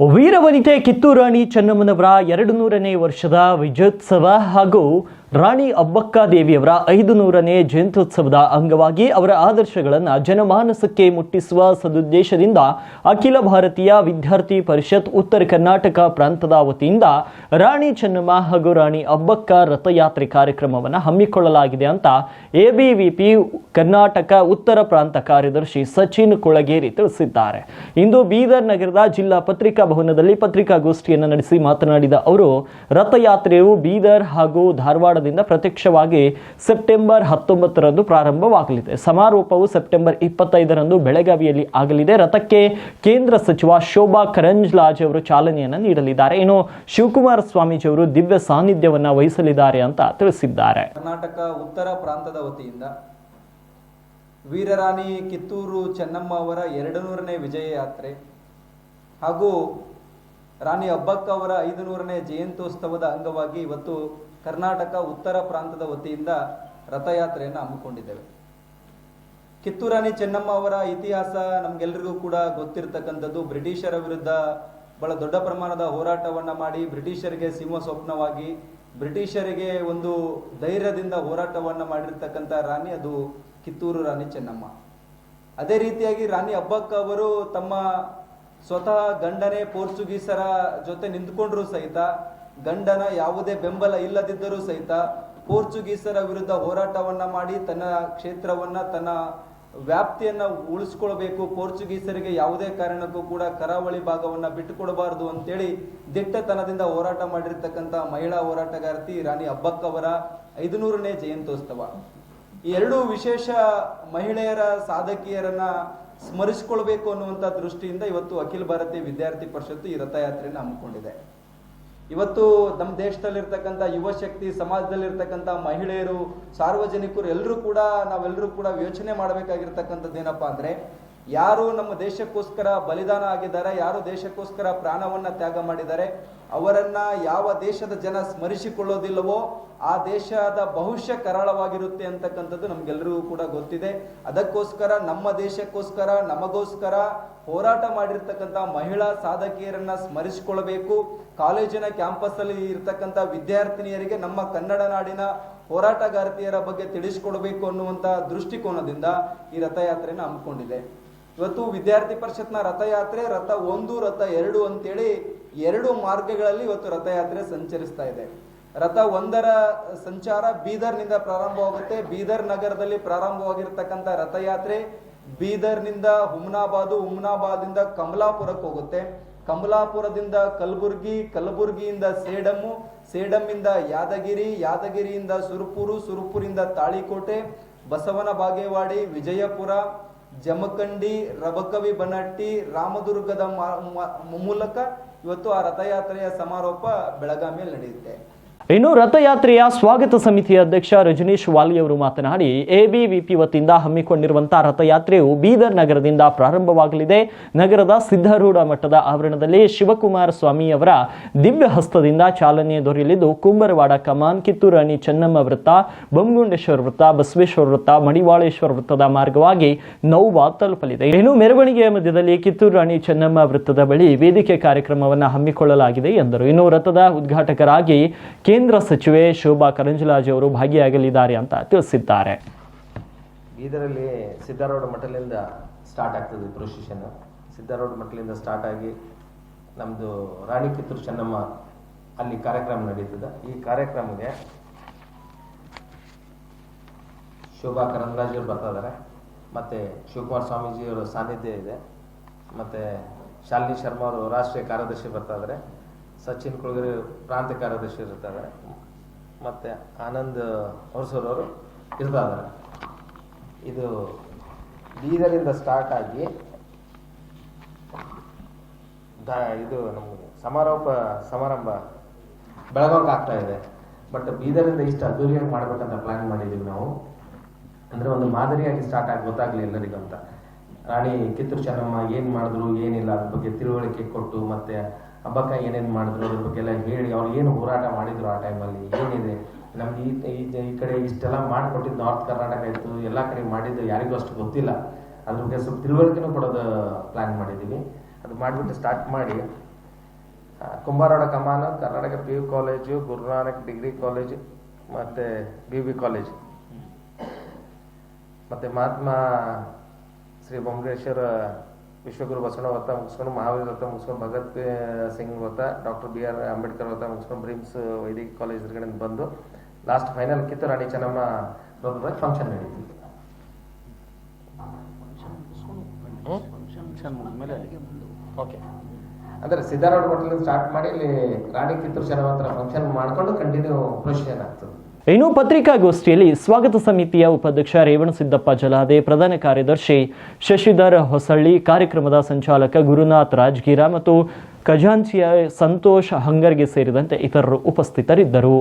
ವೀರವನಿತೆ ಕಿತ್ತೂರಾಣಿ ಚೆನ್ನಮ್ಮನವರ ಎರಡು ನೂರನೇ ವರ್ಷದ ವಿಜಯೋತ್ಸವ ಹಾಗೂ ರಾಣಿ ಅಬ್ಬಕ್ಕ ದೇವಿಯವರ ಐದು ನೂರನೇ ಜಯಂತ್ಯೋತ್ಸವದ ಅಂಗವಾಗಿ ಅವರ ಆದರ್ಶಗಳನ್ನು ಜನಮಾನಸಕ್ಕೆ ಮುಟ್ಟಿಸುವ ಸದುದ್ದೇಶದಿಂದ ಅಖಿಲ ಭಾರತೀಯ ವಿದ್ಯಾರ್ಥಿ ಪರಿಷತ್ ಉತ್ತರ ಕರ್ನಾಟಕ ಪ್ರಾಂತದ ವತಿಯಿಂದ ರಾಣಿ ಚೆನ್ನಮ್ಮ ಹಾಗೂ ರಾಣಿ ಅಬ್ಬಕ್ಕ ರಥಯಾತ್ರೆ ಕಾರ್ಯಕ್ರಮವನ್ನು ಹಮ್ಮಿಕೊಳ್ಳಲಾಗಿದೆ ಅಂತ ಎಬಿವಿಪಿ ಕರ್ನಾಟಕ ಉತ್ತರ ಪ್ರಾಂತ ಕಾರ್ಯದರ್ಶಿ ಸಚಿನ್ ಕುಳಗೇರಿ ತಿಳಿಸಿದ್ದಾರೆ. ಇಂದು ಬೀದರ್ ನಗರದ ಜಿಲ್ಲಾ ಪತ್ರಿಕಾ ಭವನದಲ್ಲಿ ಪತ್ರಿಕಾಗೋಷ್ಠಿಯನ್ನು ನಡೆಸಿ ಮಾತನಾಡಿದ ಅವರು, ರಥಯಾತ್ರೆಯು ಬೀದರ್ ಹಾಗೂ ಧಾರವಾಡದಿಂದ ಪ್ರತ್ಯಕ್ಷವಾಗಿ ಸೆಪ್ಟೆಂಬರ್ ಹತ್ತೊಂಬತ್ತರಂದು ಪ್ರಾರಂಭವಾಗಲಿದೆ. ಸಮಾರೋಪವು ಸೆಪ್ಟೆಂಬರ್ ಇಪ್ಪತ್ತೈದರಂದು ಬೆಳಗಾವಿಯಲ್ಲಿ ಆಗಲಿದೆ. ರಥಕ್ಕೆ ಕೇಂದ್ರ ಸಚಿವ ಶೋಭಾ ಕರಂಜ್ಲಾಜ್ ಅವರು ಚಾಲನೆಯನ್ನು ನೀಡಲಿದ್ದಾರೆ. ಇನ್ನು ಶಿವಕುಮಾರ ಸ್ವಾಮೀಜಿ ಅವರು ದಿವ್ಯ ಸಾನ್ನಿಧ್ಯವನ್ನು ವಹಿಸಲಿದ್ದಾರೆ ಅಂತ ತಿಳಿಸಿದ್ದಾರೆ. ಕರ್ನಾಟಕ ಉತ್ತರ ಪ್ರಾಂತದ ವತಿಯಿಂದ ವೀರರಾಣಿ ಕಿತ್ತೂರು ಚೆನ್ನಮ್ಮ ಅವರ ಎರಡು ನೂರನೇ ವಿಜಯ ಯಾತ್ರೆ ಹಾಗೂ ರಾಣಿ ಅಬ್ಬಕ್ಕ ಅವರ ಐದು ನೂರನೇ ಜಯಂತ್ಯೋತ್ಸವದ ಅಂಗವಾಗಿ ಇವತ್ತು ಕರ್ನಾಟಕ ಉತ್ತರ ಪ್ರಾಂತದ ವತಿಯಿಂದ ರಥಯಾತ್ರೆಯನ್ನು ಹಮ್ಮಿಕೊಂಡಿದ್ದೇವೆ. ಕಿತ್ತೂರಾಣಿ ಚೆನ್ನಮ್ಮ ಅವರ ಇತಿಹಾಸ ನಮಗೆಲ್ಲರಿಗೂ ಕೂಡ ಗೊತ್ತಿರತಕ್ಕಂಥದ್ದು, ಬ್ರಿಟಿಷರ ವಿರುದ್ಧ ಬಹಳ ದೊಡ್ಡ ಪ್ರಮಾಣದ ಹೋರಾಟವನ್ನ ಮಾಡಿ ಬ್ರಿಟಿಷರಿಗೆ ಸಿಂಹ ಸ್ವಪ್ನವಾಗಿ, ಬ್ರಿಟಿಷರಿಗೆ ಒಂದು ಧೈರ್ಯದಿಂದ ಹೋರಾಟವನ್ನ ಮಾಡಿರ್ತಕ್ಕಂಥ ರಾಣಿ ಅದು ಕಿತ್ತೂರು ರಾಣಿ ಚೆನ್ನಮ್ಮ. ಅದೇ ರೀತಿಯಾಗಿ ರಾಣಿ ಅಬ್ಬಕ್ಕ ಅವರು ತಮ್ಮ ಸ್ವತಃ ಗಂಡನೇ ಪೋರ್ಚುಗೀಸರ ಜೊತೆ ನಿಂತ್ಕೊಂಡ್ರು ಸಹಿತ ಗಂಡನ ಯಾವುದೇ ಬೆಂಬಲ ಇಲ್ಲದಿದ್ದರೂ ಸಹಿತ ಪೋರ್ಚುಗೀಸರ ವಿರುದ್ಧ ಹೋರಾಟವನ್ನ ಮಾಡಿ ತನ್ನ ಕ್ಷೇತ್ರವನ್ನ, ತನ್ನ ವ್ಯಾಪ್ತಿಯನ್ನ ಉಳಿಸ್ಕೊಳ್ಬೇಕು. ಪೋರ್ಚುಗೀಸರಿಗೆ ಯಾವುದೇ ಕಾರಣಕ್ಕೂ ಕೂಡ ಕರಾವಳಿ ಭಾಗವನ್ನ ಬಿಟ್ಟುಕೊಡಬಾರದು ಅಂತೇಳಿ ದಿಟ್ಟತನದಿಂದ ಹೋರಾಟ ಮಾಡಿರ್ತಕ್ಕಂಥ ಮಹಿಳಾ ಹೋರಾಟಗಾರ್ತಿ ರಾಣಿ ಅಬ್ಬಕ್ಕವರ ಐದುನೂರನೇ ಜಯಂತ್ಯೋತ್ಸವ. ಈ ಎರಡು ವಿಶೇಷ ಮಹಿಳೆಯರ ಸಾಧಕಿಯರನ್ನ ಸ್ಮರಿಸಿಕೊಳ್ಬೇಕು ಅನ್ನುವಂಥ ದೃಷ್ಟಿಯಿಂದ ಇವತ್ತು ಅಖಿಲ ಭಾರತೀಯ ವಿದ್ಯಾರ್ಥಿ ಪರಿಷತ್ತು ಈ ರಥಯಾತ್ರೆಯನ್ನು ಹಮ್ಮಿಕೊಂಡಿದೆ. ಇವತ್ತು ನಮ್ಮ ದೇಶದಲ್ಲಿರ್ತಕ್ಕಂಥ ಯುವ ಶಕ್ತಿ, ಸಮಾಜದಲ್ಲಿರ್ತಕ್ಕಂಥ ಮಹಿಳೆಯರು, ಸಾರ್ವಜನಿಕರು ಎಲ್ಲರೂ ಕೂಡ ನಾವೆಲ್ಲರೂ ಕೂಡ ಯೋಚನೆ ಮಾಡಬೇಕಾಗಿರ್ತಕ್ಕಂಥದ್ದು ಏನಪ್ಪ ಅಂದ್ರೆ, ಯಾರು ನಮ್ಮ ದೇಶಕ್ಕೋಸ್ಕರ ಬಲಿದಾನ ಆಗಿದ್ದಾರೆ, ಯಾರು ದೇಶಕ್ಕೋಸ್ಕರ ಪ್ರಾಣವನ್ನು ತ್ಯಾಗ ಮಾಡಿದ್ದಾರೆ, ಅವರನ್ನು ಯಾವ ದೇಶದ ಜನ ಸ್ಮರಿಸಿಕೊಳ್ಳೋದಿಲ್ಲವೋ ಆ ದೇಶದ ಭವಿಷ್ಯ ಕರಾಳವಾಗಿರುತ್ತೆ ಅಂತಕ್ಕಂಥದ್ದು ನಮ್ಗೆಲ್ಲರಿಗೂ ಕೂಡ ಗೊತ್ತಿದೆ. ಅದಕ್ಕೋಸ್ಕರ ನಮ್ಮ ದೇಶಕ್ಕೋಸ್ಕರ, ನಮಗೋಸ್ಕರ ಹೋರಾಟ ಮಾಡಿರ್ತಕ್ಕಂಥ ಮಹಿಳಾ ಸಾಧಕಿಯರನ್ನ ಸ್ಮರಿಸಿಕೊಳ್ಬೇಕು ಕಾಲೇಜಿನ ಕ್ಯಾಂಪಸ್ ಅಲ್ಲಿ ಇರ್ತಕ್ಕಂಥ ವಿದ್ಯಾರ್ಥಿನಿಯರಿಗೆ ನಮ್ಮ ಕನ್ನಡ ನಾಡಿನ ಹೋರಾಟಗಾರ್ತಿಯರ ಬಗ್ಗೆ ತಿಳಿಸ್ಕೊಡ್ಬೇಕು ಅನ್ನುವಂತ ದೃಷ್ಟಿಕೋನದಿಂದ ಈ ರಥಯಾತ್ರೆಯನ್ನು ಹಮ್ಮಿಕೊಂಡಿದೆ. ಇವತ್ತು ವಿದ್ಯಾರ್ಥಿ ಪರಿಷತ್ನ ರಥಯಾತ್ರೆ ರಥ ಒಂದು, ರಥ ಎರಡು ಅಂತೇಳಿ ಎರಡು ಮಾರ್ಗಗಳಲ್ಲಿ ಇವತ್ತು ರಥಯಾತ್ರೆ ಸಂಚರಿಸ್ತಾ ಇದೆ. ರಥ ಒಂದರ ಸಂಚಾರ ಬೀದರ್ನಿಂದ ಪ್ರಾರಂಭವಾಗುತ್ತೆ. ಬೀದರ್ ನಗರದಲ್ಲಿ ಪ್ರಾರಂಭವಾಗಿರ್ತಕ್ಕಂಥ ರಥಯಾತ್ರೆ ಬೀದರ್ನಿಂದ ಹುಮ್ನಾಬಾದು, ಹುಮ್ನಾಬಾದಿಂದ ಕಮಲಾಪುರಕ್ಕೆ ಹೋಗುತ್ತೆ. ಕಮಲಾಪುರದಿಂದ ಕಲಬುರ್ಗಿ, ಕಲಬುರ್ಗಿಯಿಂದ ಸೇಡಮ್ಮು, ಸೇಡಮ್ಮಿಂದ ಯಾದಗಿರಿ, ಯಾದಗಿರಿಯಿಂದ ಸುರುಪುರು, ಸುರುಪುರಿಂದ ತಾಳಿಕೋಟೆ, ಬಸವನ ಬಾಗೇವಾಡಿ, ವಿಜಯಪುರ, ಜಮಖಂಡಿ, ರಬಕವಿ ಬನಟ್ಟಿ, ರಾಮದುರ್ಗದ ಮೂಲಕ ಇವತ್ತು ಆ ರಥಯಾತ್ರೆಯ ಸಮಾರೋಪ ಬೆಳಗಾವಿಯಲ್ಲಿ ನಡೆಯುತ್ತೆ. ಇನ್ನು ರಥಯಾತ್ರೆಯ ಸ್ವಾಗತ ಸಮಿತಿಯ ಅಧ್ಯಕ್ಷ ರಜನೀಶ್ ವಾಲಿಯವರು ಮಾತನಾಡಿ, ಎಬಿವಿಪಿ ವತಿಯಿಂದ ಹಮ್ಮಿಕೊಂಡಿರುವಂತಹ ರಥಯಾತ್ರೆಯು ಬೀದರ್ ನಗರದಿಂದ ಪ್ರಾರಂಭವಾಗಲಿದೆ. ನಗರದ ಸಿದ್ಧಾರೂಢ ಮಠದ ಆವರಣದಲ್ಲಿ ಶಿವಕುಮಾರ ಸ್ವಾಮಿಯವರ ದಿವ್ಯ ಹಸ್ತದಿಂದ ಚಾಲನೆ ದೊರೆಯಲಿದ್ದು, ಕುಂಬರವಾಡ, ಕಮಾನ್, ಕಿತ್ತೂರಾಣಿ, ಚೆನ್ನಮ್ಮ ವೃತ್ತ ಬಂಗುಂಡೇಶ್ವರ ವೃತ್ತ, ಬಸವೇಶ್ವರ ವೃತ್ತ ಮಡಿವಾಳೇಶ್ವರ ವೃತ್ತದ ಮಾರ್ಗವಾಗಿ ನೌವಾ ತಲುಪಲಿದೆ. ಇನ್ನು ಮೆರವಣಿಗೆಯ ಮಧ್ಯದಲ್ಲಿ ಕಿತ್ತೂರು ರಾಣಿ ಚೆನ್ನಮ್ಮ ವೃತ್ತದ ಬಳಿ ವೇದಿಕೆ ಕಾರ್ಯಕ್ರಮವನ್ನು ಹಮ್ಮಿಕೊಳ್ಳಲಾಗಿದೆ ಎಂದರು. ಇನ್ನು ರಥದ ಉದ್ಘಾಟಕರಾಗಿ ಕೇಂದ್ರ ಸಚಿವೆ ಶೋಭಾ ಕರಂಜಲಾಜೆ ಅವರು ಭಾಗಿಯಾಗಲಿದ್ದಾರೆ ಅಂತ ತಿಳಿಸಿದ್ದಾರೆ. ಬೀದರಲ್ಲಿ ಸಿದ್ದಾರೂಢ ಮಠಲಿಂದ ಸ್ಟಾರ್ಟ್ ಆಗ್ತದೆ ಪ್ರೊಸಿಷನ್ ಸಿದ್ದಾರೂಢ ಮಠದಿಂದ ಸ್ಟಾರ್ಟ್ ಆಗಿ ನಮ್ಮದು ರಾಣಿ ಕಿತ್ತೂರು ಚೆನ್ನಮ್ಮ ಅಲ್ಲಿ ಕಾರ್ಯಕ್ರಮ ನಡೀತದೆ. ಈ ಕಾರ್ಯಕ್ರಮಕ್ಕೆ ಶೋಭಾ ಕರಂದ್ರಾಜರು ಬರ್ತಾ ಇದ್ದಾರೆ ಮತ್ತು ಶಿವಕುಮಾರ ಸ್ವಾಮೀಜಿಯವರ ಸಾನ್ನಿಧ್ಯ ಇದೆ. ಮತ್ತು ಶಾಲಿನಿ ಶರ್ಮಾ ಅವರು ರಾಷ್ಟ್ರೀಯ ಕಾರ್ಯದರ್ಶಿ ಬರ್ತಾ ಇದ್ದಾರೆ ಸಚಿನ್ ಕುಳಗರಿ ಪ್ರಾಂತ ಕಾರ್ಯದರ್ಶಿ ಇರ್ತಾರೆ. ಮತ್ತು ಆನಂದ್ ಹೊರಸೂರ್ ಅವರು ಇರ್ತಾರೆ ಇದು ಬೀದರಿಂದ ಸ್ಟಾರ್ಟ್ ಆಗಿ ದ ಇದು ನಮಗೆ ಸಮಾರೋಪ ಸಮಾರಂಭ ಬೆಳಗಾವಿಗೆ ಆಗ್ತಾ ಇದೆ. ಬಟ್ ಬೀದರಿಂದ ಇಷ್ಟು ಅದ್ದೂರಿಯಾಗಿ ಮಾಡ್ಬೇಕಂತ ಪ್ಲಾನ್ ಮಾಡಿದ್ದೀವಿ ನಾವು. ಅಂದ್ರೆ ಒಂದು ಮಾದರಿಯಾಗಿ ಸ್ಟಾರ್ಟ್ ಆಗಿ ಗೊತ್ತಾಗ್ಲಿ ಎಲ್ಲರಿಗೂ ಅಂತ ರಾಣಿ ಕಿತ್ತೂರು ಚೆನ್ನಮ್ಮ ಏನು ಮಾಡಿದ್ರು ಏನಿಲ್ಲ ಅದ್ರ ಬಗ್ಗೆ ತಿಳುವಳಿಕೆ ಕೊಟ್ಟು ಮತ್ತೆ ಹಬ್ಬಕ್ಕ ಏನೇನು ಮಾಡಿದ್ರು ಅದ್ರ ಬಗ್ಗೆ ಎಲ್ಲ ಹೇಳಿ ಅವ್ರು ಏನು ಹೋರಾಟ ಮಾಡಿದ್ರು ಆ ಟೈಮಲ್ಲಿ ಏನಿದೆ? ನಮ್ಗೆ ಈ ಈ- ಕಡೆ ಇಷ್ಟೆಲ್ಲ ಮಾಡಿಕೊಟ್ಟಿದ್ದು ನಾರ್ತ್ ಕರ್ನಾಟಕ ಇತ್ತು ಎಲ್ಲ ಕಡೆ ಮಾಡಿದ್ದು ಯಾರಿಗೂ ಅಷ್ಟು ಗೊತ್ತಿಲ್ಲ. ಅದ್ರ ಬಗ್ಗೆ ಸ್ವಲ್ಪ ತಿಳುವಳಿಕೆನೂ ಕೊಡೋದು ಪ್ಲ್ಯಾನ್ ಮಾಡಿದ್ದೀವಿ ಅದು ಮಾಡಿಬಿಟ್ಟು ಸ್ಟಾರ್ಟ್ ಮಾಡಿ ಕುಂಬಾರೋಡ ಕುಂಬಾರವಾಡ ಕಮಾನು Karnataka P U college Gurunanak degree college ಮತ್ತು ಬಿ ಬಿ ಕಾಲೇಜು ಮತ್ತು ಮಹಾತ್ಮ ಶ್ರೀ ಬೊಮ್ಮರೇಶ್ವರ ವಿಶ್ವಗುರು ಬಸವಣ್ಣ ವ್ರತ ಮುಗಿಸ್ಕೊಂಡು, ಮಹಾವೀರ ವ್ರತ ಮುಗಿಸ್ಕೊಂಡು, ಭಗತ್ ಸಿಂಗ್ ವ್ರತ ಡಾಕ್ಟರ್ ಬಿ ಆರ್ ಅಂಬೇಡ್ಕರ್ ವ್ರತ ಮುಗಿಸ್ಕೊಂಡು, ಬ್ರಿಮ್ಸ್ ವೈದಿಕ ಕಾಲೇಜ್ ಕಡೆಯಿಂದ ಬಂದು ಲಾಸ್ಟ್ ಫೈನಲ್ ಕಿತ್ತು ರಾಣಿ ಚೆನ್ನಮ್ಮ ವ್ರತದ ಫಂಕ್ಷನ್ ನಡೀತು. ಓಕೆ ಅಂದರೆ ಹೋಟೆಲ್ ಸ್ಟಾರ್ಟ್ ಮಾಡಿ ಇಲ್ಲಿ ರಾಣಿ ಕಿತ್ತೂರು ಚೆನ್ನಮ್ಮ ಫಂಕ್ಷನ್ ಮಾಡ್ಕೊಂಡು ಕಂಟಿನ್ಯೂ ಪ್ರೊಸೀಜನ್ ಆಗ್ತದೆ. ಇನ್ನು ಪತ್ರಿಕಾಗೋಷ್ಠಿಯಲ್ಲಿ ಸ್ವಾಗತ ಸಮಿತಿಯ ಉಪಾಧ್ಯಕ್ಷ ರೇವಣಸಿದ್ದಪ್ಪ ಜಲಾದೆ ಪ್ರಧಾನ ಕಾರ್ಯದರ್ಶಿ ಶಶಿಧರ್ ಹೊಸಳ್ಳಿ, ಕಾರ್ಯಕ್ರಮದ ಸಂಚಾಲಕ ಗುರುನಾಥ್ ರಾಜ್ಗೀರ ಮತ್ತು ಖಜಾಂಚಿಯ ಸಂತೋಷ್ ಹಂಗರ್ಗೆ ಸೇರಿದಂತೆ ಇತರರು ಉಪಸ್ಥಿತರಿದ್ದರು.